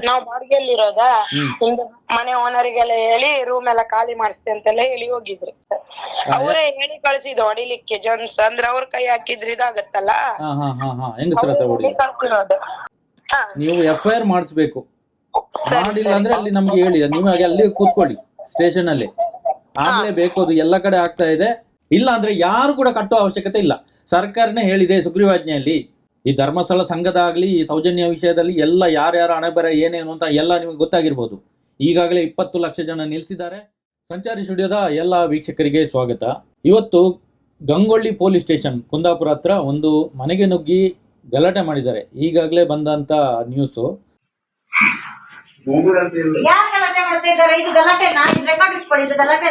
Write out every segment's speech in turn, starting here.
ನಾವ್ ಬಾಡಿಗೆಯಲ್ಲಿ ಇರೋದ ನಿಮ್ದು ಮನೆ ಓನರಿಗೆಲ್ಲ ಹೇಳಿ ರೂಮ್ ಎಲ್ಲ ಖಾಲಿ ಮಾಡಿಸ್ತೆ ಅಂತೆಲ್ಲ ಹೇಳಿ ಹೋಗಿದ್ರು. ಅವರೇ ಹೇಳಿ ಕಳ್ಸಿದ್ದು ಹೊಡಿಲಿಕ್ಕೆ ಜನ್ಸ್ ಅಂದ್ರೆ ಅವ್ರ ಕೈ ಹಾಕಿದ್ರೆ ಇದಾಗತ್ತಲ್ಲ? ಹಾ ಹಾ ಹಾ ಹಾ. ಹೆಂಗಸರ ಹತ್ರ ಹೊಡಿ ಕಳ್ಸಿರೋದು. ಹಾ. ನೀವು ಎಫ್ ಐ ಆರ್ ಮಾಡಿಸ್ಬೇಕು. ಮಾಡಿಲ್ಲ ಅಂದ್ರೆ ಅಲ್ಲಿ ನಮ್ಗೆ ಹೇಳಿ ನೀವು ಹಾಗೆ ಅಲ್ಲಿ ಕೂತ್ಕೊಳ್ಳಿ ಸ್ಟೇಷನ್ ಅಲ್ಲಿ. ಆಗ್ಲೇ ಬೇಕು ಅದು ಎಲ್ಲ ಕಡೆ ಆಗ್ತಾ ಇದೆ. ಇಲ್ಲ ಅಂದ್ರೆ ಯಾರು ಕೂಡ ಕಟ್ಟೋ ಅವಶ್ಯಕತೆ ಇಲ್ಲ. ಸರ್ಕಾರನೇ ಹೇಳಿದೆ ಸುಗ್ರೀವಾಜ್ಞೆಯಲ್ಲಿ ಈ ಧರ್ಮಸ್ಥಳ ಸಂಘದಾಗ್ಲಿ, ಈ ಸೌಜನ್ಯ ವಿಷಯದಲ್ಲಿ ಎಲ್ಲ ಯಾರ್ಯಾರ ಹಣೆ ಬರ ಏನೇನು ಅಂತ ಎಲ್ಲ ನಿಮಗೆ ಗೊತ್ತಾಗಿರ್ಬೋದು. ಈಗಾಗಲೇ ಇಪ್ಪತ್ತು ಲಕ್ಷ ಜನ ನಿಲ್ಲಿಸಿದ್ದಾರೆ ಸಂಚಾರಿ ಸ್ಟುಡಿಯೋದ ಎಲ್ಲ ವೀಕ್ಷಕರಿಗೆ ಸ್ವಾಗತ. ಇವತ್ತು ಗಂಗೊಳ್ಳಿ ಪೊಲೀಸ್ ಸ್ಟೇಷನ್, ಕುಂದಾಪುರ ಹತ್ರ ಒಂದು ಮನೆಗೆ ನುಗ್ಗಿ ಗಲಾಟೆ ಮಾಡಿದ್ದಾರೆ. ಈಗಾಗಲೇ ಬಂದಂತ ನ್ಯೂಸು. ಗಲಾಟೆ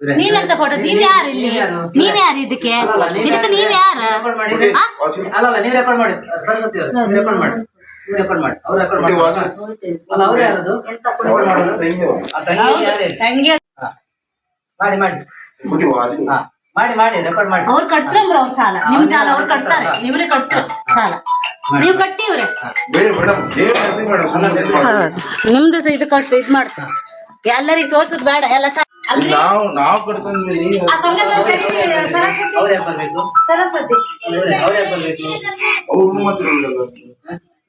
ನೀವೆಂತ ಫೋಟೋ ನೀವ್ ಯಾರು ಇಲ್ಲಿ? ನೀವ್ ಯಾರು ಇದಕ್ಕೆ? ಇದಕ್ಕೆ ನೀವ್ ಯಾರು? ರೆಕಾರ್ಡ್ ಮಾಡಿ. ಆ? ಅಲ್ಲ ಅಲ್ಲ ರೆಕಾರ್ಡ್ ಮಾಡಿ. ಸರಸ್ವತಿ ಅವರು ನೀವು ರೆಕಾರ್ಡ್ ಮಾಡಿ. ನೀವು ರೆಕಾರ್ಡ್ ಮಾಡಿ. ಅವ್ರು ರೆಕಾರ್ಡ್ ಮಾಡಿ ಅಲ್ಲ ಅವ್ರು ಯಾರದು? ರೆಕಾರ್ಡ್ ಮಾಡೋದು? ಆ ತಂಗಿ ಯಾರೇ? ತಂಗಿ ಹಾ. ಮಾಡಿ ಮಾಡಿ. ಹಾ. ಮಾಡಿ ಮಾಡಿ ರೆಕಾರ್ಡ್ ಮಾಡಿ. ಅವ್ರು ಕಟ್ತಾರ ಅವ್ರ ಸಾಲ. ನಿಮ್ ಸಾಲ ಅವ್ರು ಕಟ್ತಾರೆ. ಸಾಲ. ನೀವ್ ಕಟ್ಟಿವ್ರೆ ನಿಮ್ದು ಸಹ ಇದು ಕಟ್ ಇದ್ ಮಾಡ್ತಾರೆ ಎಲ್ಲರಿಗೂ ತೋರ್ಸುದ್ ಬೇಡ ಎಲ್ಲ ನಾವು ನಾವು ಕಟ್ಕೊಂಡ್ರಿ ಆ ಸಂಘದವ್ರು ಕರೀರಿ, ಸರಸ್ವತಿ ಅವ್ರು ಯಾಕೆ ಬರ್ಬೇಕು ಸರಸ್ವತಿ ಅವ್ರು ಅವ್ರು ಯಾಕೆ ಬರ್ಬೇಕು ಅವ್ರು ಮತ್ತೆ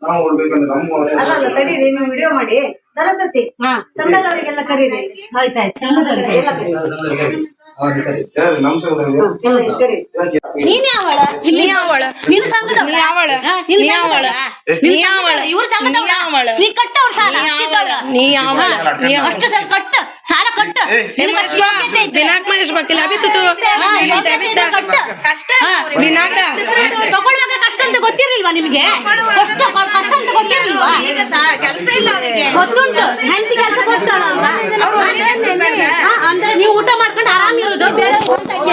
ನಾವು ಹೋಗ್ಬೇಕಂದ್ರೆ ನಮ್ಮ ಅಲ್ಲ ಅಲ್ಲ ಕರೀರಿ ನೀವು ವಿಡಿಯೋ ಮಾಡಿ ಸರಸ್ವತಿ ಹಾ ಸಂಘದವರಿಗೆಲ್ಲ ಕರೀರಿ ಆಯ್ತಾಯ್ತು ಸಂಘದವ್ರಿಗೆ. ಎಲ್ಲ ಕರೀರಿ ಅವ್ರನ್ನ ಕರಿ. ಅವ್ರನ್ನ ಕರಿ. ಯಾರು ನಮ್ಮ ಸಹೋದರರಿಗೆ ಎಲ್ಲ ಕರೀರಿ ನೀನ್ ಯಾವಳ ಇಲ್ಲಿ ನೀನು ಸಂಘದವಳ ಹಾ, ನೀನು ಸಂಘದವಳ? ನೀನು ಸಂಘದವಳ? ಇವ್ರು ಸಂಘದವಳ? ನೀ ಕಟ್ಟವ್ರ ಸಾಲ ಅಷ್ಟಿದ್ದವ್ಳು. ಹಾ, ಅಷ್ಟು ಸಾಲ ಕಟ್ಟು ಸಾಲ ಕೊಟ್ಟು ಬಿನಾಕ್. ಹಾ, ಯೋಗ್ಯತೆ ಇದ್ರೆ ಕಟ್ಟು. ಹಾ. ತಗೊಳ್ಳುವಾಗ ಕಷ್ಟ ಅಂತ ಗೊತ್ತಿರ್ಲಿಲ್ವಾ ನಿಮಗೆ ಕಷ್ಟ ಕಷ್ಟ ಅಂತ ಗೊತ್ತಿರ್ಲಿಲ್ವಾ ಗೊತ್ತುಂಟು ಹೆಂಡತಿ ಕೆಲಸ ಗೊತ್ತಲ್ಲ ಅಂದ್ರೆ ನೀವು ಊಟ ಮಾಡ್ಕೊಂಡು ಆರಾಮ್ ಇರೋದು ಬೇರೆ ಫೋನ್ ತೆಗಿ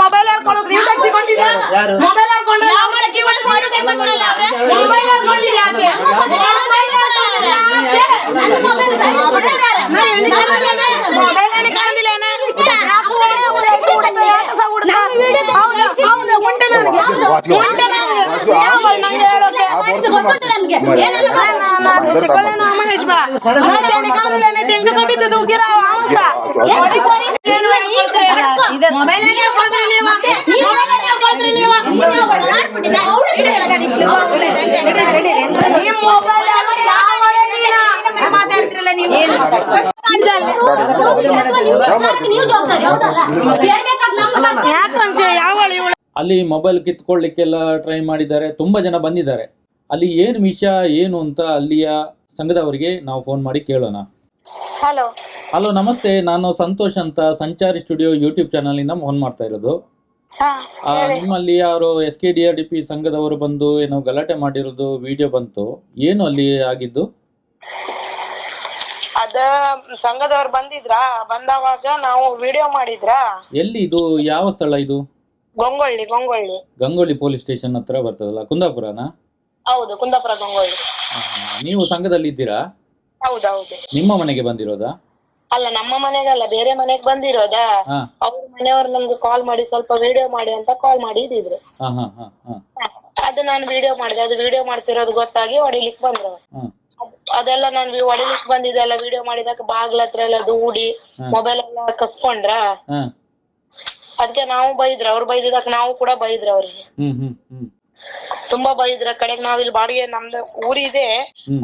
ಮೊಬೈಲ್ ಹೇಳ್ಕೊಳ್ಳೋದು ನೀವು ತೆಗ್ಸಿಕೊಂಡಿದ್ದೀರಾ ಯಾರು? ಮೊಬೈಲ್ ಹೇಳ್ಕೊಂಡು ಯಾವ ಅವ್ರೆ? ಮೊಬೈಲ್ ಹೇಳ್ಕೊಂಡಿರಿ ಯಾಕೆ ನನ್ನ ಮೊಬೈಲ್ ನಾ ಎಣ್ಣೆ ಕಾಣೋದಿಲ್ಲೇನೆ? ಮೊಬೈಲ್ ಎಣ್ಣೆ ಕಾಣೋದಿಲ್ಲೇನೆ? ಯಾಕೆ ಒಳ್ಳೆ ಒಳ್ಳೆ ಹುಡುಗ ಹುಡುಗ? ಯಾಕೆ ಸಹ ಹುಡುಗ? ಹೌದು, ಹೌದು, ಉಂಟು ನನಗೆ. ಉಂಟು ನನಗೆ. ಯಾವ ನಂಗೆ ಹೇಳೋಕೆ? ಗೊತ್ತುಂಟು ನಮ್ಗೆ ಏನೆಲ್ಲ ನಾ- ನಾ- ನಾನು ಶಿಕೋಲೇನ ಮಹೇಶ್ ಬಾ. ಮತ್ತೆ ಎಣ್ಣೆ ಕಾಣೋದಿಲ್ಲೇನೆ? ತೆಂಗು ಸಹ ಬಿದ್ದದ್ದು ಉಗಿರ ಅವನು ಸಹ. ಹೊಡಿ ಬರಿ. ಏನು ಹೇಳ್ಕೊಳ್ತೀರಿ? ಮೊಬೈಲ್ ಎಣ್ಣೆ ಹೇಳ್ಕೊಳ್ತೀರಿ ನೀವು? ಮೊಬೈಲ್ ಎಣ್ಣೆ ಹೇಳ್ಕೊಳ್ತೀರಿ ನೀವು? ನಿಮ್ಮ ಮೊಬೈಲ್ ಹೇಳ್ಬಿಟ್ಟು ಯಾವ ಒಳ್ಳೆ ನೀನು? ಮಾತಾಡ್ತಿರಲ್ಲ ನೀವು ಅಲ್ಲಿ ಮೊಬೈಲ್ ಕಿತ್ಕೊಳ್ಳಿಕ್ಕೆಲ್ಲ ಟ್ರೈ ಮಾಡಿದ್ದಾರೆ. ತುಂಬಾ ಜನ ಬಂದಿದ್ದಾರೆ. ಅಲ್ಲಿ ಏನು ವಿಷಯ ಏನು ಅಂತ ಅಲ್ಲಿಯ ಸಂಘದವರಿಗೆ ನಾವು ಫೋನ್ ಮಾಡಿ ಕೇಳೋಣ. ಹಲೋ ಹಲೋ ನಮಸ್ತೆ. ನಾನು ಸಂತೋಷ್ ಅಂತ ಸಂಚಾರಿ ಸ್ಟುಡಿಯೋ ಯೂಟ್ಯೂಬ್ ಚಾನಲಿಂದ ಫೋನ್ ಮಾಡ್ತಾ ಇರೋದು. ಆ, ನಿಮ್ಮಲ್ಲಿ ಯಾರು S K D R D P ಸಂಘದವರು ಬಂದು ಏನೋ ಗಲಾಟೆ ಮಾಡಿರೋದು ವಿಡಿಯೋ ಬಂತು. ಏನು ಅಲ್ಲಿ ಆಗಿದ್ದು? ಅದ ಸಂಘದವ್ರು ಬಂದಿದ್ರಾ? ಬಂದವಾಗ ನಾವು ವಿಡಿಯೋ ಮಾಡಿದ್ರಾ? ಎಲ್ಲಿ ಇದು? ಯಾವ ಸ್ಥಳ ಇದು? ಗಂಗೊಳ್ಳಿ ಗಂಗೊಳ್ಳಿ. ಗಂಗೊಳ್ಳಿ ಪೊಲೀಸ್ ಸ್ಟೇಷನ್ ಹತ್ರ ಬರ್ತದಲ್ಲ ಕುಂದಾಪುರನಾ? ಹೌದು ಕುಂದಾಪುರ ಗಂಗೊಳ್ಳಿ. ಆ, ನೀವು ಸಂಘದಲ್ಲಿ ಇದ್ದೀರಾ? ಹೌದೌದು ನಿಮ್ಮ ಮನೆಗೆ ಬಂದಿರೋದಾ? ಅಲ್ಲ ನಮ್ಮ ಮನೆಗಲ್ಲ ಬೇರೆ ಮನೆಗ್ ಬಂದಿರೋದಾ. ಹಾ. ಅವ್ರ ಮನೆಯವ್ರು ನಮ್ಗೆ ಕಾಲ್ ಮಾಡಿ ಸ್ವಲ್ಪ ವಿಡಿಯೋ ಮಾಡಿ ಅಂತ ಕಾಲ್ ಮಾಡಿ ಇದ್ದಿದ್ರು. ಹಾ ಹಾ ಹಾ. ಹಾ ಅದು ನಾನು ವಿಡಿಯೋ ಮಾಡಿದೆ ಅದು ವಿಡಿಯೋ ಮಾಡ್ತಿರೋದು ಗೊತ್ತಾಗಿ ಹೊಡಿಲಿಕ್ ಬಂದ್ರು. ಹಾ ಅದೆಲ್ಲ ನಾನು ಹೊಡಿಲಿಕ್ ಬಂದಿದ್ದೆಲ್ಲ ವಿಡಿಯೋ ಮಾಡಿದಾಗ ಬಾಗ್ಲ ಹತ್ರ ಎಲ್ಲ ದೂಡಿ. ಮೊಬೈಲ್ ಎಲ್ಲ ಕಸ್ಕೊಂಡ್ರ? ಅದಕ್ಕೆ ನಾವು ಬೈದ್ರ ಅವ್ರು ಬೈದಿದಾಗ ನಾವು ಕೂಡ ಬೈದ್ರ ಅವ್ರಿಗೆ. ತುಂಬಾ ಬೈದ್ರ ಕಡೆಗ್ ನಾವ್ ಇಲ್ಲಿ ಬಾಡಿಗೆ ನಮ್ದು ಊರಿದೆ.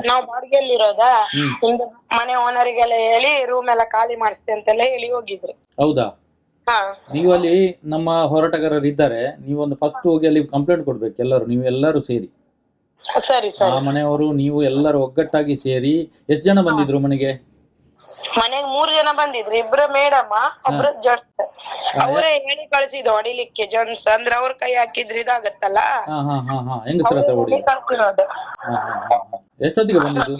ನಾವು ಬಾಡಿಗೆಯಲ್ಲಿ ಇರೋದಾ. ನಿಮ್ದು ಮನೆ ಓನರಿಗೆಲ್ಲ ಹೇಳಿ ರೂಮ್ ಎಲ್ಲ ಖಾಲಿ ಮಾಡಿಸ್ತೆ ಅಂತೆಲ್ಲ ಹೇಳಿ ಹೋಗಿದ್ರು. ಹೌದಾ? ಹಾ. ನೀವು ಅಲ್ಲಿ ನಮ್ಮ ಹೋರಾಟಗಾರರು ಇದ್ದಾರೆ ನೀವೊಂದು ಫಸ್ಟ್ ಹೋಗಿ ಅಲ್ಲಿ ಕಂಪ್ಲೇಂಟ್ ಕೊಡ್ಬೇಕು ಎಲ್ಲರೂ ನೀವು ಎಲ್ಲರೂ ಸೇರಿ. ಸರಿ ಆ ಸರಿ ಮನೆಯವರು ನೀವು ಎಲ್ಲರೂ ಒಗ್ಗಟ್ಟಾಗಿ ಸೇರಿ ಎಷ್ಟು ಜನ ಬಂದಿದ್ರು ಮನೆಗೆ? ಮನೆಗ್ ಮೂರ್ ಜನ ಬಂದಿದ್ರು ಇಬ್ರ ಮೇಡಮ್ ಒಬ್ರು ಜಂಟ್. ಅವರೇ ಹೇಳಿ ಕಳ್ಸಿದ್ದು ಹೊಡಿಲಿಕ್ಕೆ ಜನ್ಸ್ ಅಂದ್ರೆ ಅವ್ರ ಕೈ ಹಾಕಿದ್ರೆ ಇದಾಗತ್ತಲ್ಲ? ಹಾ ಹಾ ಹಾ ಹಾ. ಹೆಂಗಸರ ಹತ್ರ ಅವ್ರೇ ಹೊಡಿ ಹೇಳಿ ಕಳ್ಸಿರೋದು. ಹಾ ಹಾ ಹಾ. ಹಾ. ಎಷ್ಟೊತ್ತಿಗೆ ಬಂದಿದ್ದು?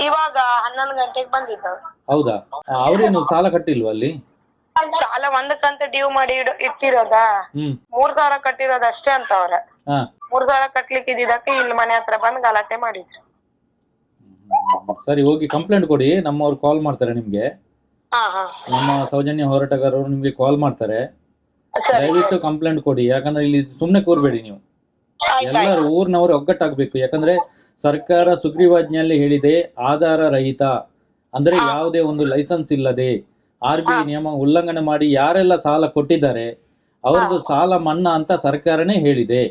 ಇವಾಗ ಹನ್ನೊಂದು ಗಂಟೆಗೆ ಬಂದಿದ್ದು. ಹೌದಾ? ಆ, ಅವ್ರೇನು ಸಾಲ ಕಟ್ಟಿಲ್ವಾ ಅಲ್ಲಿ? ಸಾಲ ಒಂದ್ ಕಂತು ಡ್ಯೂ ಮಾಡಿ ಇಡ್- ಇಟ್ಟಿರೋದಾ? ಹ್ಮ್. ಮೂರ್ ಸಾವಿರ ಕಟ್ಟಿರೋದು ಅಷ್ಟೇ ಅಂತ ಅವ್ರ ಹಾ. ಮೂರ್ ಸಾವಿರ ಕಟ್ಲಿಕ್ಕೆ ಇದ್ದಿದ್ದಕ್ಕೆ ಇಲ್ಲಿ ಮನೆ ಹತ್ರ ಬಂದು ಗಲಾಟೆ ಮಾಡಿದ್ರು. ಸರಿ ಹೋಗಿ ಕಂಪ್ಲೇಂಟ್ ಕೊಡಿ. ನಮ್ಮವ್ರು ಕಾಲ್ ಮಾಡ್ತಾರೆ ನಿಮ್ಗೆ. ಹಾ ಹಾ. ನಮ್ಮ ಸೌಜನ್ಯ ಹೋರಾಟಗಾರರು ನಿಮ್ಗೆ ಕಾಲ್ ಮಾಡ್ತಾರೆ. ಸರಿ. ದಯವಿಟ್ಟು ಕಂಪ್ಲೇಂಟ್ ಕೊಡಿ. ಯಾಕಂದ್ರೆ ಇಲ್ಲಿ ಸುಮ್ನೆ ಕೂರ್ಬೇಡಿ ನೀವು. ಎಲ್ಲರೂ ಊರಿನವರು ಒಗ್ಗಟ್ಟಾಗಬೇಕು. ಯಾಕಂದ್ರೆ ಸರ್ಕಾರ ಸುಗ್ರೀವಾಜ್ಞೆಯಲ್ಲಿ ಹೇಳಿದೆ ಆಧಾರ ರಹಿತ. ಅಂದ್ರೆ ಯಾವುದೇ ಒಂದು ಲೈಸೆನ್ಸ್ ಇಲ್ಲದೆ ಆರ್ ಬಿ ಐ ನಿಯಮ ಉಲ್ಲಂಘನೆ ಮಾಡಿ ಯಾರೆಲ್ಲ ಸಾಲ ಕೊಟ್ಟಿದ್ದಾರೆ ಅವರದ್ದು ಸಾಲ ಮನ್ನಾ ಅಂತ ಸರ್ಕಾರನೇ ಹೇಳಿದೆ.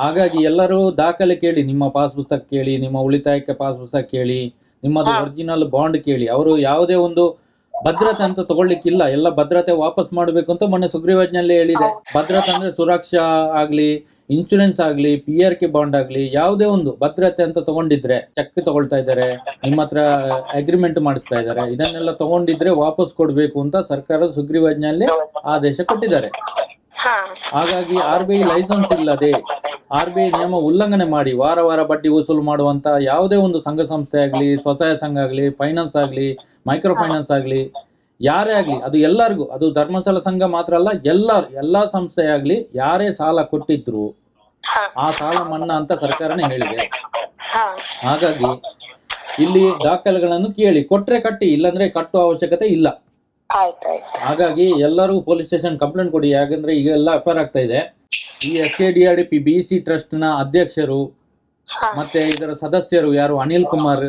ಹಾಗಾಗಿ ಎಲ್ಲರೂ ದಾಖಲೆ ಕೇಳಿ ನಿಮ್ಮ ಪಾಸ್ ಪುಸ್ತಕ ಕೇಳಿ ನಿಮ್ಮ ಉಳಿತಾಯಕ್ಕೆ ಪಾಸ್ ಪುಸ್ತಕ ಕೇಳಿ ನಿಮ್ಮದು ಒರಿಜಿನಲ್ ಬಾಂಡ್ ಕೇಳಿ. ಅವರು ಯಾವುದೇ ಒಂದು ಭದ್ರತೆ ಅಂತ ತಗೊಳ್ಲಿಕ್ಕಿಲ್ಲ ಎಲ್ಲ ಭದ್ರತೆ ವಾಪಸ್ ಮಾಡಬೇಕು ಅಂತ ಮೊನ್ನೆ ಸುಗ್ರೀವಾಜ್ಞೆಯಲ್ಲಿ ಹೇಳಿದೆ. ಭದ್ರತೆ ಅಂದ್ರೆ ಸುರಕ್ಷಾ ಆಗ್ಲಿ ಇನ್ಶೂರೆನ್ಸ್ ಆಗ್ಲಿ ಪಿ ಆರ್ ಕೆ ಬಾಂಡ್ ಆಗ್ಲಿ ಯಾವುದೇ ಒಂದು ಭದ್ರತೆ ಅಂತ ತಗೊಂಡಿದ್ರೆ ಚೆಕ್ ತಗೊಳ್ತಾ ಇದ್ದಾರೆ ನಿಮ್ಮ ಹತ್ರ ಅಗ್ರಿಮೆಂಟ್ ಮಾಡಿಸ್ತಾ ಇದ್ದಾರೆ. ಇದನ್ನೆಲ್ಲ ತಗೊಂಡಿದ್ರೆ ವಾಪಸ್ ಕೊಡ್ಬೇಕು ಅಂತ ಸರ್ಕಾರ ಸುಗ್ರೀವಾಜ್ಞೆಯಲ್ಲಿ ಆದೇಶ ಕೊಟ್ಟಿದ್ದಾರೆ. ಹಾಗಾಗಿ ಆರ್ ಬಿ ಐ ಲೈಸೆನ್ಸ್ ಇಲ್ಲದೆ ಆರ್ ಬಿ ಐ ನಿಯಮ ಉಲ್ಲಂಘನೆ ಮಾಡಿ ವಾರ ವಾರ ಬಡ್ಡಿ ವಸೂಲು ಮಾಡುವಂತ ಯಾವುದೇ ಒಂದು ಸಂಘ ಸಂಸ್ಥೆ ಆಗಲಿ ಸ್ವಸಹಾಯ ಸಂಘ ಆಗಲಿ ಫೈನಾನ್ಸ್ ಆಗಲಿ ಮೈಕ್ರೋ ಫೈನಾನ್ಸ್ ಆಗಲಿ ಯಾರೇ ಆಗಲಿ ಅದು ಎಲ್ಲರಿಗೂ ಅದು ಧರ್ಮಸ್ಥಳ ಸಂಘ ಮಾತ್ರ ಅಲ್ಲ ಎಲ್ಲ ಎಲ್ಲಾ ಸಂಸ್ಥೆ ಆಗಲಿ ಯಾರೇ ಸಾಲ ಕೊಟ್ಟಿದ್ರು ಆ ಸಾಲ ಮನ್ನಾ ಅಂತ ಸರ್ಕಾರನೇ ಹೇಳಿದೆ. ಹಾಗಾಗಿ ಇಲ್ಲಿ ದಾಖಲೆಗಳನ್ನು ಕೇಳಿ ಕೊಟ್ರೆ ಕಟ್ಟಿ ಇಲ್ಲಾಂದ್ರೆ ಕಟ್ಟುವ ಅವಶ್ಯಕತೆ ಇಲ್ಲ. ಆಯ್ತಾಯ್ತು. ಹಾಗಾಗಿ ಎಲ್ಲರೂ ಪೊಲೀಸ್ ಸ್ಟೇಷನ್ ಕಂಪ್ಲೇಂಟ್ ಕೊಡಿ ಯಾಕಂದ್ರೆ ಈಗ ಎಲ್ಲ ಎಫ್ ಆಗ್ತಾ ಇದೆ. ಈ S K D R D P B C ಟ್ರಸ್ಟ್ನ ಅಧ್ಯಕ್ಷರು ಹಾ. ಮತ್ತೆ ಇದರ ಸದಸ್ಯರು ಯಾರು? ಅನಿಲ್ ಕುಮಾರ್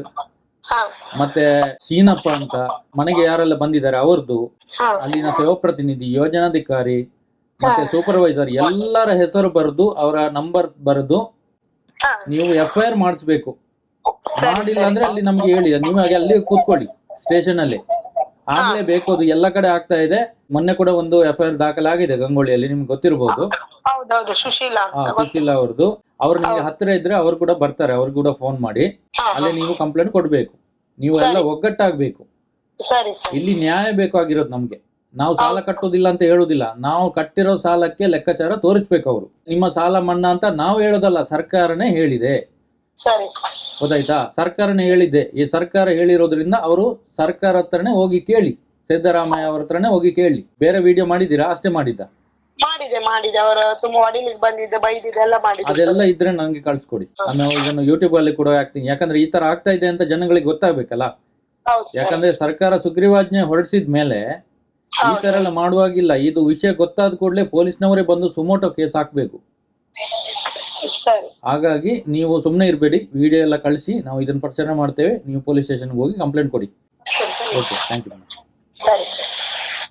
ಹಾ. ಮತ್ತೆ ಶೀನಪ್ಪ ಅಂತ ಮನೆಗೆ ಯಾರೆಲ್ಲ ಬಂದಿದ್ದಾರೆ ಅವರದು ಹಾ. ಅಲ್ಲಿನ ಸೇವಾ ಪ್ರತಿನಿಧಿ ಯೋಜನಾಧಿಕಾರಿ ಮತ್ತೆ ಸೂಪರ್ವೈಸರ್ ಎಲ್ಲರ ಹೆಸರು ಬರೆದು ಅವರ ನಂಬರ್ ಬರೆದು ಹಾ. ನೀವು ಎಫ್ ಐ ಆರ್ ಮಾಡಿಸ್ಬೇಕು. ಮಾಡಿಲ್ಲ ಅಂದ್ರೆ ಅಲ್ಲಿ ನಮ್ಗೆ ಹೇಳಿ ನೀವು ಅಲ್ಲಿ ಕೂತ್ಕೊಳ್ಳಿ ಸ್ಟೇಷನ್ ಅಲ್ಲಿ. ಆಗ್ಲೇ ಬೇಕು ಅದು ಎಲ್ಲ ಕಡೆ ಆಗ್ತಾ ಇದೆ. ಮೊನ್ನೆ ಕೂಡ ಒಂದು ಎಫ್ ಐ ಆರ್ ದಾಖಲಾಗಿದೆ ಗಂಗೋಳಿಯಲ್ಲಿ ನಿಮ್ಗೆ ಗೊತ್ತಿರಬಹುದು ಹೌದೌದು ಸುಶೀಲಾ. ಅವ್ರದ್ದು. ಅವ್ರು ನಿಮ್ಗೆ ಹತ್ತಿರ ಇದ್ರೆ ಅವ್ರು ಕೂಡ ಬರ್ತಾರೆ ಅವ್ರು ಕೂಡ ಫೋನ್ ಮಾಡಿ. ಅಲ್ಲೇ ನೀವು ಕಂಪ್ಲೇಂಟ್ ಕೊಡ್ಬೇಕು. ನೀವು ಎಲ್ಲ ಒಗ್ಗಟ್ಟಾಗ್ಬೇಕು. ಇಲ್ಲಿ ನ್ಯಾಯ ಬೇಕಾಗಿರೋದು ನಮ್ಗೆ. ನಾವು ಸಾಲ ಕಟ್ಟೋದಿಲ್ಲ ಅಂತ ಹೇಳುದಿಲ್ಲ. ನಾವು ಕಟ್ಟಿರೋ ಸಾಲಕ್ಕೆ ಲೆಕ್ಕಾಚಾರ ತೋರಿಸ್ಬೇಕು ಅವರು. ನಿಮ್ಮ ಸಾಲ ಮನ್ನಾ ಅಂತ ನಾವು ಹೇಳೋದಲ್ಲ ಸರ್ಕಾರನೇ ಹೇಳಿದೆ. ಸರಿ. ಗೊತ್ತಾಯ್ತಾ? ಸರ್ಕಾರನೇ ಹೇಳಿದ್ದೆ. ಈ ಸರ್ಕಾರ ಹೇಳಿರೋದ್ರಿಂದ ಅವರು ಸರ್ಕಾರ ಹತ್ರನೇ ಹೋಗಿ ಕೇಳಿ. ಸಿದ್ದರಾಮಯ್ಯ ಅವ್ರ ಹತ್ರನೇ ಹೋಗಿ ಕೇಳಿ. ಬೇರೆ ವಿಡಿಯೋ ಮಾಡಿದ್ದೀರಾ? ಅಷ್ಟೇ ಮಾಡಿದ್ದ? ಮಾಡಿದೆ ಮಾಡಿದೆ. ಅವರು ತುಂಬಾ ಹೊಡಿಲಿಕ್ಕೆ ಬಂದಿದ್ದೆ ಬೈದಿದ್ದೆ ಎಲ್ಲ ಮಾಡಿದ್ರು. ಅದೆಲ್ಲ ಇದ್ರೆ ನನಗೆ ಕಳ್ಸ್ಕೊಡಿ. ನಾನು ಇದನ್ನು ಯೂಟ್ಯೂಬ್ ಅಲ್ಲಿ ಕೂಡ ಹಾಕ್ತೀನಿ. ಯಾಕಂದ್ರೆ ಈ ತರ ಆಗ್ತಾ ಇದೆ ಅಂತ ಜನಗಳಿಗೆ ಗೊತ್ತಾಗ್ಬೇಕಲ್ಲ? ಹೌದು. ಸರ್. ಯಾಕಂದ್ರೆ ಸರ್ಕಾರ ಸುಗ್ರೀವಾಜ್ಞೆ ಹೊರಡಿಸಿದ ಮೇಲೆ ಈ ತರ ಎಲ್ಲ ಮಾಡುವಾಗಿಲ್ಲ. ಇದು ವಿಷಯ ಗೊತ್ತಾದ ಕೂಡಲೇ ಪೊಲೀಸ್ನವರೇ ಬಂದು ಸುಮೋಟೋ ಕೇಸ್ ಹಾಕ್ಬೇಕು. ಹಾಗಾಗಿ ನೀವು ಸುಮ್ಮನೆ ಇರಬೇಡಿ ವಿಡಿಯೋ ಎಲ್ಲ ಕಳಿಸಿ ನಾವು ಇದನ್ನ ಪ್ರಚಾರ ಮಾಡ್ತೇವೆ ನೀವು ಪೊಲೀಸ್ ಸ್ಟೇಷನ್ಗೆ ಹೋಗಿ ಕಂಪ್ಲೇಂಟ್ ಕೊಡಿ. ಓಕೆ ಥ್ಯಾಂಕ್ ಯು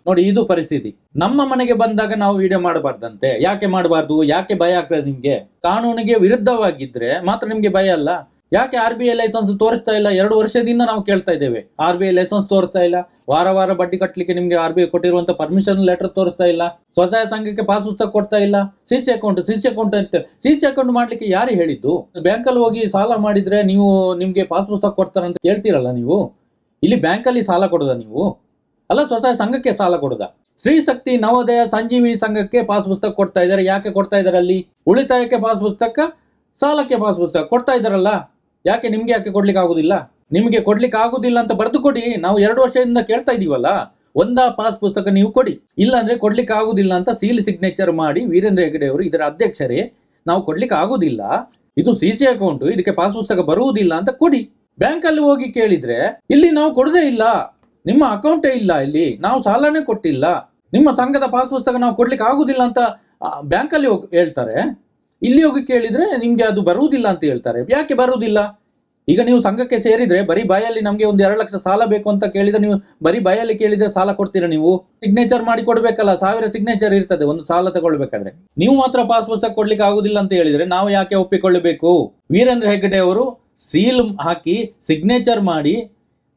ನೋಡಿ ಇದು ಪರಿಸ್ಥಿತಿ. ನಮ್ಮ ಮನೆಗೆ ಬಂದಾಗ ನಾವು ವಿಡಿಯೋ ಮಾಡಬಾರ್ದಂತೆ. ಯಾಕೆ ಮಾಡಬಾರ್ದು? ಯಾಕೆ ಭಯ ಆಗ್ತದೆ ನಿಮ್ಗೆ? ಕಾನೂನಿಗೆ ವಿರುದ್ಧವಾಗಿದ್ರೆ ಮಾತ್ರ ನಿಮ್ಗೆ ಭಯ ಅಲ್ಲ. ಯಾಕೆ ಆರ್ ಬಿ ಐ ಲೈಸೆನ್ಸ್ ತೋರಿಸ್ತಾ ಇಲ್ಲ? ಎರಡು ವರ್ಷದಿಂದ ನಾವು ಕೇಳ್ತಾ ಇದ್ದೇವೆ. ಆರ್ ಬಿ ಐ ಲೈಸೆನ್ಸ್ ತೋರಿಸ್ತಾ ಇಲ್ಲ. ವಾರ ವಾರ ಬಡ್ಡಿ ಕಟ್ಟಲಿಕ್ಕೆ ನಿಮಗೆ ಆರ್ ಬಿ ಐ ಕೊಟ್ಟಿರುವಂತ ಪರ್ಮಿಷನ್ ಲೆಟರ್ ತೋರಿಸ್ತಾ ಇಲ್ಲ. ಸ್ವಸಹಾಯ ಸಂಘಕ್ಕೆ ಪಾಸ್ ಪುಸ್ತಕ ಕೊಡ್ತಾ ಇಲ್ಲ. C C account C C account ಅಂತ ಸಿ ಸಿ ಅಕೌಂಟ್ ಮಾಡ್ಲಿಕ್ಕೆ ಯಾರು ಹೇಳಿದ್ದು, ಬ್ಯಾಂಕಲ್ಲಿ ಹೋಗಿ ಸಾಲ ಮಾಡಿದ್ರೆ ನೀವು ನಿಮ್ಗೆ ಪಾಸ್ ಪುಸ್ತಕ ಕೊಡ್ತಾರಂತ ಕೇಳ್ತೀರಲ್ಲ ನೀವು? ಇಲ್ಲಿ ಬ್ಯಾಂಕಲ್ಲಿ ಸಾಲ ಕೊಡೋದ ನೀವು? ಅಲ್ಲ, ಸ್ವಸಹಾಯ ಸಂಘಕ್ಕೆ ಸಾಲ ಕೊಡೋದ? ಶ್ರೀ ಶಕ್ತಿ ನವೋದಯ ಸಂಜೀವಿನಿ ಸಂಘಕ್ಕೆ ಪಾಸ್ ಪುಸ್ತಕ ಕೊಡ್ತಾ ಇದ್ದಾರೆ. ಯಾಕೆ ಕೊಡ್ತಾ ಇದ್ದಾರೆ ಅಲ್ಲಿ? ಉಳಿತಾಯಕ್ಕೆ ಪಾಸ್ ಪುಸ್ತಕ ಸಾಲಕ್ಕೆ ಪಾಸ್ ಪುಸ್ತಕ ಕೊಡ್ತಾ ಇದ್ದಾರಲ್ಲ. ಯಾಕೆ ನಿಮ್ಗೆ ಯಾಕೆ ಕೊಡ್ಲಿಕ್ಕೆ ಆಗುದಿಲ್ಲ? ನಿಮಗೆ ಕೊಡ್ಲಿಕ್ಕೆ ಆಗುದಿಲ್ಲ ಅಂತ ಬರೆದು ಕೊಡಿ. ನಾವು ಎರಡು ವರ್ಷದಿಂದ ಕೇಳ್ತಾ ಇದೀವಲ್ಲ, ಒಂದ ಪಾಸ್ ಪುಸ್ತಕ ನೀವು ಕೊಡಿ. ಇಲ್ಲ ಅಂದ್ರೆ ಕೊಡ್ಲಿಕ್ಕೆ ಆಗುದಿಲ್ಲ ಅಂತ ಸೀಲ್ ಸಿಗ್ನೇಚರ್ ಮಾಡಿ ವೀರೇಂದ್ರ ಹೆಗಡೆ ಅವರು ಇದರ ಅಧ್ಯಕ್ಷರೇ, ನಾವು ಕೊಡ್ಲಿಕ್ಕೆ ಆಗುದಿಲ್ಲ. ಇದು ಸಿ ಸಿ ಅಕೌಂಟ್ ಇದಕ್ಕೆ ಪಾಸ್ ಪುಸ್ತಕ ಬರುವುದಿಲ್ಲ ಅಂತ ಕೊಡಿ. ಬ್ಯಾಂಕಲ್ಲಿ ಹೋಗಿ ಕೇಳಿದ್ರೆ, ಇಲ್ಲಿ ನಾವು ಕೊಡದೇ ಇಲ್ಲ. ನಿಮ್ಮ ಅಕೌಂಟೇ ಇಲ್ಲ ಇಲ್ಲಿ. ನಾವು ಸಾಲನೇ ಕೊಟ್ಟಿಲ್ಲ. ನಿಮ್ಮ ಸಂಘದ ಪಾಸ್ ಪುಸ್ತಕ ನಾವು ಕೊಡ್ಲಿಕ್ಕೆ ಆಗುದಿಲ್ಲ ಅಂತ ಬ್ಯಾಂಕಲ್ಲಿ ಹೇಳ್ತಾರೆ. ಇಲ್ಲಿ ಹೋಗಿ ಕೇಳಿದ್ರೆ ನಿಮ್ಗೆ ಅದು ಬರುವುದಿಲ್ಲ ಅಂತ ಹೇಳ್ತಾರೆ. ಯಾಕೆ ಬರುವುದಿಲ್ಲ? ಈಗ ನೀವು ಸಂಘಕ್ಕೆ ಸೇರಿದ್ರೆ ಬರೀ ಬಾಯಲ್ಲಿ ನಮಗೆ ಒಂದು ಎರಡು ಲಕ್ಷ ಸಾಲ ಬೇಕು ಅಂತ ಕೇಳಿದ್ರೆ ನೀವು ಬರೀ ಬಾಯಲ್ಲಿ ಕೇಳಿದ್ರೆ ಸಾಲ ಕೊಡ್ತೀರಾ ನೀವು? ಸಿಗ್ನೇಚರ್ ಮಾಡಿ ಕೊಡ್ಬೇಕಲ್ಲ, ಸಾವಿರ ಸಿಗ್ನೇಚರ್ ಇರ್ತದೆ, ಒಂದು ಸಾಲ ತಗೊಳ್ಬೇಕಾದ್ರೆ. ನೀವು ಮಾತ್ರ ಪಾಸ್ ಪುಸ್ತಕ ಕೊಡ್ಲಿಕ್ಕೆ ಆಗುದಿಲ್ಲ ಅಂತ ಹೇಳಿದ್ರೆ ನಾವು ಯಾಕೆ ಒಪ್ಪಿಕೊಳ್ಳಬೇಕು? ವೀರೇಂದ್ರ ಹೆಗ್ಗಡೆ ಅವರು ಸೀಲ್ ಹಾಕಿ ಸಿಗ್ನೇಚರ್ ಮಾಡಿ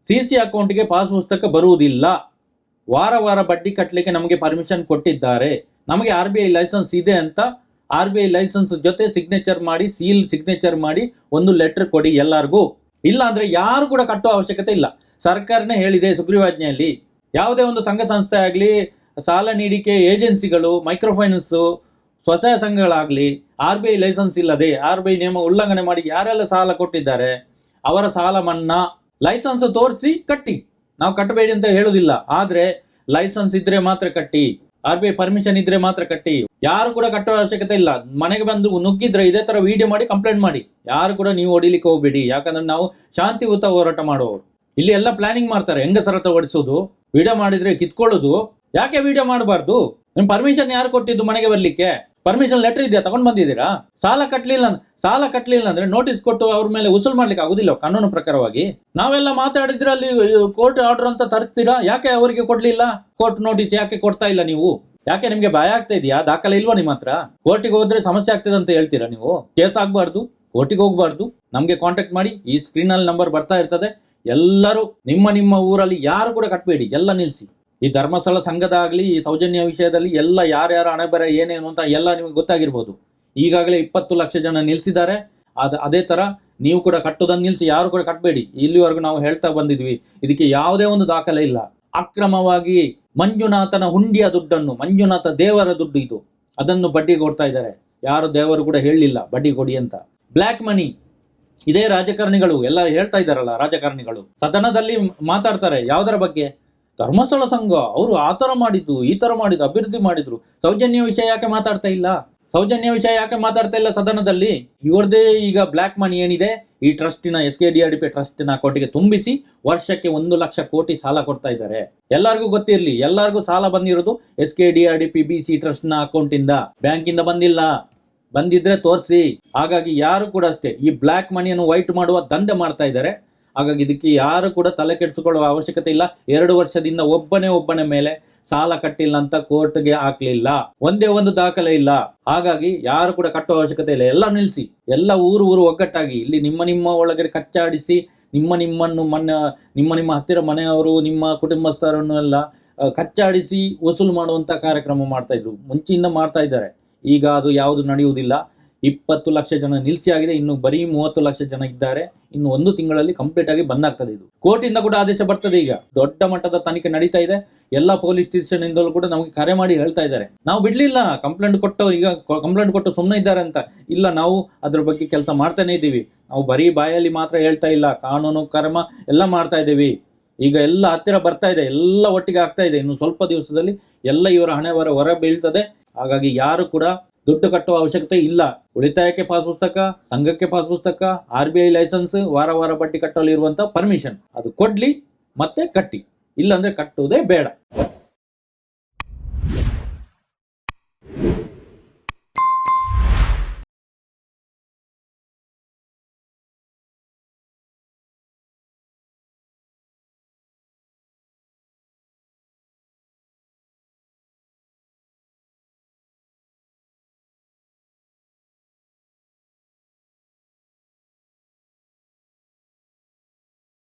ಸಿ ಸಿ ಅಕೌಂಟ್ಗೆ ಪಾಸ್ ಪುಸ್ತಕ ಬರುವುದಿಲ್ಲ. ವಾರ ವಾರ ಬಡ್ಡಿ ಕಟ್ಟಲಿಕ್ಕೆ ನಮಗೆ ಪರ್ಮಿಷನ್ ಕೊಟ್ಟಿದ್ದಾರೆ. ನಮಗೆ ಆರ್ ಬಿ ಐ ಲೈಸೆನ್ಸ್ ಇದೆ ಅಂತ ಆರ್ ಬಿ ಐ ಲೈಸೆನ್ಸ್ ಜೊತೆ ಸಿಗ್ನೇಚರ್ ಮಾಡಿ, ಸೀಲ್ ಸಿಗ್ನೇಚರ್ ಮಾಡಿ ಒಂದು ಲೆಟರ್ ಕೊಡಿ ಎಲ್ಲರಿಗೂ. ಇಲ್ಲ ಅಂದ್ರೆ ಯಾರು ಕೂಡ ಕಟ್ಟುವ ಅವಶ್ಯಕತೆ ಇಲ್ಲ. ಸರ್ಕಾರನೇ ಹೇಳಿದೆ ಸುಗ್ರೀವಾಜ್ಞೆಯಲ್ಲಿ. ಯಾವುದೇ ಒಂದು ಸಂಘ ಸಂಸ್ಥೆ ಆಗಲಿ, ಸಾಲ ನೀಡಿಕೆ ಏಜೆನ್ಸಿಗಳು ಮೈಕ್ರೋ ಫೈನಾನ್ಸು ಸ್ವಸಹಾಯ ಸಂಘಗಳಾಗಲಿ ಆರ್ ಬಿ ಐ ಲೈಸೆನ್ಸ್ ಇಲ್ಲದೆ ಆರ್ ಬಿ ಐ ನಿಯಮ ಉಲ್ಲಂಘನೆ ಮಾಡಿ ಯಾರೆಲ್ಲ ಸಾಲ ಕೊಟ್ಟಿದ್ದಾರೆ, ಅವರ ಸಾಲ ಮನ್ನಾ, ಲೈಸೆನ್ಸ್ ತೋರಿಸಿ ಕಟ್ಟಿ. ನಾವು ಕಟ್ಟಬೇಡಿ ಅಂತ ಹೇಳೋದಿಲ್ಲ. ಆದರೆ ಲೈಸೆನ್ಸ್ ಇದ್ರೆ ಮಾತ್ರ ಕಟ್ಟಿ. ಆರ್ ಬಿ ಐ ಪರ್ಮಿಷನ್ ಇದ್ರೆ ಮಾತ್ರ ಕಟ್ಟಿ. ಯಾರು ಕೂಡ ಕಟ್ಟೋ ಅವಶ್ಯಕತೆ ಇಲ್ಲ. ಮನೆಗೆ ಬಂದು ನುಗ್ಗಿದ್ರೆ ಇದೇ ತರ ವಿಡಿಯೋ ಮಾಡಿ ಕಂಪ್ಲೇಂಟ್ ಮಾಡಿ. ಯಾರು ಕೂಡ ನೀವು ಹೊಡಿಲಿಕ್ಕೆ ಹೋಗ್ಬೇಡಿ. ಯಾಕಂದ್ರೆ ನಾವು ಶಾಂತಿಯುತ ಹೋರಾಟ ಮಾಡುವವರು ಇಲ್ಲಿ ಎಲ್ಲ ಪ್ಲಾನಿಂಗ್ ಮಾಡ್ತಾರೆ. ಹೆಂಗಸರ ಓಡಿಸೋದು ವಿಡಿಯೋ ಮಾಡಿದ್ರೆ ಕಿತ್ಕೊಳ್ಳೋದು. ಯಾಕೆ ವಿಡಿಯೋ ಮಾಡಬಾರ್ದು? ನಿಮ್ ಪರ್ಮಿಷನ್ ಯಾರು ಕೊಟ್ಟಿದ್ದು ಮನೆಗೆ ಬರ್ಲಿಕ್ಕೆ? ಪರ್ಮಿಷನ್ ಲೆಟರ್ ಇದೆಯಾ? ತಗೊಂಡ್ ಬಂದಿದ್ದೀರಾ? ಸಾಲ ಕಟ್ಟಲಿಲ್ಲ ಸಾಲ ಕಟ್ಟಲಿಲ್ಲ ಅಂದ್ರೆ ನೋಟಿಸ್ ಕೊಟ್ಟು ಅವ್ರ ಮೇಲೆ ಉಸುಲ್ ಮಾಡ್ಲಿಕ್ಕೆ ಆಗುದಿಲ್ಲ ಕಾನೂನು ಪ್ರಕಾರವಾಗಿ? ನಾವೆಲ್ಲ ಮಾತಾಡಿದ್ರೆ ಅಲ್ಲಿ ಕೋರ್ಟ್ ಆರ್ಡರ್ ಅಂತ ತರಿಸ್ತೀರಾ? ಯಾಕೆ ಅವರಿಗೆ ಕೊಡ್ಲಿಲ್ಲ? ಕೋರ್ಟ್ ನೋಟಿಸ್ ಯಾಕೆ ಕೊಡ್ತಾ ಇಲ್ಲ ನೀವು? ಯಾಕೆ ನಿಮ್ಗೆ ಭಯ ಆಗ್ತಾ ಇದೆಯಾ? ದಾಖಲೆ ಇಲ್ವಾ ನಿಮ್ಮ ಹತ್ರ? ಕೋರ್ಟಿಗೆ ಹೋದ್ರೆ ಸಮಸ್ಯೆ ಆಗ್ತದೆ ಅಂತ ಹೇಳ್ತೀರಾ ನೀವು? ಕೇಸ್ ಆಗ್ಬಾರ್ದು ಕೋರ್ಟಿಗೆ ಹೋಗ್ಬಾರ್ದು. ನಮ್ಗೆ ಕಾಂಟ್ಯಾಕ್ಟ್ ಮಾಡಿ, ಈ ಸ್ಕ್ರೀನ್ ಅಲ್ಲಿ ನಂಬರ್ ಬರ್ತಾ ಇರ್ತದೆ. ಎಲ್ಲರೂ ನಿಮ್ಮ ನಿಮ್ಮ ಊರಲ್ಲಿ ಯಾರು ಕೂಡ ಕಟ್ಬೇಡಿ, ಎಲ್ಲ ನಿಲ್ಲಿಸಿ ಈ ಧರ್ಮಸ್ಥಳ ಸಂಘದ ಆಗಲಿ ಈ ಸೌಜನ್ಯ ವಿಷಯದಲ್ಲಿ ಎಲ್ಲ ಯಾರ್ಯಾರ ಹಣೆ ಬರ ಏನೇನು ಅಂತ ಎಲ್ಲ ನಿಮಗೆ ಗೊತ್ತಾಗಿರ್ಬೋದು. ಈಗಾಗಲೇ ಇಪ್ಪತ್ತು ಲಕ್ಷ ಜನ ನಿಲ್ಲಿಸಿದ್ದಾರೆ ಅದು, ಅದೇ ಥರ ನೀವು ಕೂಡ ಕಟ್ಟೋದನ್ನು ನಿಲ್ಲಿಸಿ ಯಾರು ಕೂಡ ಕಟ್ಟಬೇಡಿ ಇಲ್ಲಿವರೆಗೂ ನಾವು ಹೇಳ್ತಾ ಬಂದಿದ್ವಿ, ಇದಕ್ಕೆ ಯಾವುದೇ ಒಂದು ದಾಖಲೆ ಇಲ್ಲ. ಅಕ್ರಮವಾಗಿ ಮಂಜುನಾಥನ ಹುಂಡಿಯ ದುಡ್ಡನ್ನು, ಮಂಜುನಾಥ ದೇವರ ದುಡ್ಡು ಇದು. ಅದನ್ನು ಬಡ್ಡಿ ಕೊಡ್ತಾ ಇದ್ದಾರೆ. ಯಾರು ದೇವರು ಕೂಡ ಹೇಳಲಿಲ್ಲ, ಬಡ್ಡಿ ಕೊಡಿ ಅಂತ. ಬ್ಲ್ಯಾಕ್ ಮನಿ ಇದೇ ರಾಜಕಾರಣಿಗಳು, ಎಲ್ಲ ಹೇಳ್ತಾ ಇದ್ದಾರಲ್ಲ ರಾಜಕಾರಣಿಗಳು. ಸದನದಲ್ಲಿ ಮಾತಾಡ್ತಾರೆ, ಯಾವುದರ ಬಗ್ಗೆ? ಧರ್ಮಸ್ಥಳ ಸಂಘ, ಅವರು ಆ ಥರ ಮಾಡಿದ್ದು, ಈ ಥರ ಮಾಡಿದ್ದು, ಅಭಿವೃದ್ಧಿ ಮಾಡಿದ್ರು. ಸೌಜನ್ಯ ವಿಷಯ ಯಾಕೆ ಮಾತಾಡ್ತಾ ಇಲ್ಲ? ಸೌಜನ್ಯ ವಿಷಯ ಯಾಕೆ ಮಾತಾಡ್ತಾ ಇಲ್ಲ ಸದನದಲ್ಲಿ? ಇವರದೇ ಈಗ ಬ್ಲ್ಯಾಕ್ ಮನಿ ಏನಿದೆ, ಈ ಟ್ರಸ್ಟಿನ, S K D R D P ಟ್ರಸ್ಟಿನ ಅಕೌಂಟಿಗೆ ತುಂಬಿಸಿ ವರ್ಷಕ್ಕೆ ಒಂದು ಲಕ್ಷ ಕೋಟಿ ಸಾಲ ಕೊಡ್ತಾ ಇದ್ದಾರೆ. ಎಲ್ಲರಿಗೂ ಗೊತ್ತಿರಲಿ, ಎಲ್ಲರಿಗೂ ಸಾಲ ಬಂದಿರೋದು S K D R D P, B C ಟ್ರಸ್ಟ್ನ ಅಕೌಂಟಿಂದ. ಬ್ಯಾಂಕಿಂದ ಬಂದಿಲ್ಲ. ಬಂದಿದ್ರೆ ತೋರಿಸಿ. ಹಾಗಾಗಿ ಯಾರು ಕೂಡ ಅಷ್ಟೇ, ಈ ಬ್ಲ್ಯಾಕ್ ಮನಿಯನ್ನು ವೈಟ್ ಮಾಡುವ ದಂಧೆ ಮಾಡ್ತಾ ಇದ್ದಾರೆ. ಹಾಗಾಗಿ ಇದಕ್ಕೆ ಯಾರು ಕೂಡ ತಲೆ ಕೆಡಿಸಿಕೊಳ್ಳುವ ಅವಶ್ಯಕತೆ ಇಲ್ಲ. ಎರಡು ವರ್ಷದಿಂದ ಒಬ್ಬನೇ ಒಬ್ಬನೇ ಮೇಲೆ ಸಾಲ ಕಟ್ಟಿಲ್ಲ ಅಂತ ಕೋರ್ಟ್ಗೆ ಹಾಕ್ಲಿಲ್ಲ. ಒಂದೇ ಒಂದು ದಾಖಲೆ ಇಲ್ಲ. ಹಾಗಾಗಿ ಯಾರು ಕೂಡ ಕಟ್ಟುವ ಅವಶ್ಯಕತೆ ಇಲ್ಲ. ಎಲ್ಲ ನಿಲ್ಲಿಸಿ. ಎಲ್ಲ ಊರು ಊರು ಒಗ್ಗಟ್ಟಾಗಿ. ಇಲ್ಲಿ ನಿಮ್ಮ ನಿಮ್ಮ ಒಳಗಡೆ ಕಚ್ಚಾಡಿಸಿ, ನಿಮ್ಮ ನಿಮ್ಮನ್ನು ಮನೆ ನಿಮ್ಮ ನಿಮ್ಮ ಹತ್ತಿರ ಮನೆಯವರು, ನಿಮ್ಮ ಕುಟುಂಬಸ್ಥರನ್ನು ಎಲ್ಲ ಕಚ್ಚಾಡಿಸಿ ವಸೂಲು ಮಾಡುವಂತ ಕಾರ್ಯಕ್ರಮ ಮಾಡ್ತಾ ಇದ್ರು. ಮುಂಚೆಯಿಂದ ಮಾಡ್ತಾ ಇದ್ದಾರೆ. ಈಗ ಅದು ಯಾವುದು ನಡೆಯುವುದಿಲ್ಲ. ಇಪ್ಪತ್ತು ಲಕ್ಷ ಜನ ನಿಲ್ಸಿ ಆಗಿದೆ, ಇನ್ನು ಬರೀ ಮೂವತ್ತು ಲಕ್ಷ ಜನ ಇದ್ದಾರೆ. ಇನ್ನು ಒಂದು ತಿಂಗಳಲ್ಲಿ ಕಂಪ್ಲೀಟ್ ಆಗಿ ಬಂದ್ ಆಗ್ತದೆ ಇದು. ಕೋರ್ಟಿಂದ ಕೂಡ ಆದೇಶ ಬರ್ತದೆ ಈಗ. ದೊಡ್ಡ ಮಟ್ಟದ ತನಿಖೆ ನಡೀತಾ ಇದೆ. ಎಲ್ಲ ಪೊಲೀಸ್ ಸ್ಟೇಷನ್ ಇಂದಲೂ ಕೂಡ ನಮಗೆ ಕರೆ ಮಾಡಿ ಹೇಳ್ತಾ ಇದ್ದಾರೆ. ನಾವು ಬಿಡ್ಲಿಲ್ಲ ಕಂಪ್ಲೇಂಟ್ ಕೊಟ್ಟು, ಈಗ ಕಂಪ್ಲೇಂಟ್ ಕೊಟ್ಟು ಸುಮ್ಮನೆ ಇದ್ದಾರೆ ಅಂತ. ಇಲ್ಲ, ನಾವು ಅದ್ರ ಬಗ್ಗೆ ಕೆಲಸ ಮಾಡ್ತಾನೆ ಇದ್ದೀವಿ. ನಾವು ಬರೀ ಬಾಯಲ್ಲಿ ಮಾತ್ರ ಹೇಳ್ತಾ ಇಲ್ಲ. ಕಾನೂನು, ಕರ್ಮ ಎಲ್ಲ ಮಾಡ್ತಾ ಇದ್ದೀವಿ. ಈಗ ಎಲ್ಲ ಹತ್ತಿರ ಬರ್ತಾ ಇದೆ. ಎಲ್ಲ ಒಟ್ಟಿಗೆ ಆಗ್ತಾ ಇದೆ. ಇನ್ನು ಸ್ವಲ್ಪ ದಿವಸದಲ್ಲಿ ಎಲ್ಲ ಇವರ ಹಣೆ ಹೊರ ಹೊರ ಬೀಳ್ತದೆ. ಹಾಗಾಗಿ ಯಾರು ಕೂಡ ದುಡ್ಡು ಕಟ್ಟುವ ಅವಶ್ಯಕತೆ ಇಲ್ಲ. ಉಳಿತಾಯಕ್ಕೆ ಪಾಸ್ ಪುಸ್ತಕ, ಸಂಘಕ್ಕೆ ಪಾಸ್ ಪುಸ್ತಕ, ಆರ್ ಬಿ ಐ ಲೈಸೆನ್ಸ್, ವಾರ ವಾರ ಬಡ್ಡಿ ಕಟ್ಟಲು ಇರುವಂತಹ ಪರ್ಮಿಷನ್ ಅದು ಕೊಡ್ಲಿ, ಮತ್ತೆ ಕಟ್ಟಿ. ಇಲ್ಲಾಂದ್ರೆ ಕಟ್ಟುವುದೇ ಬೇಡ.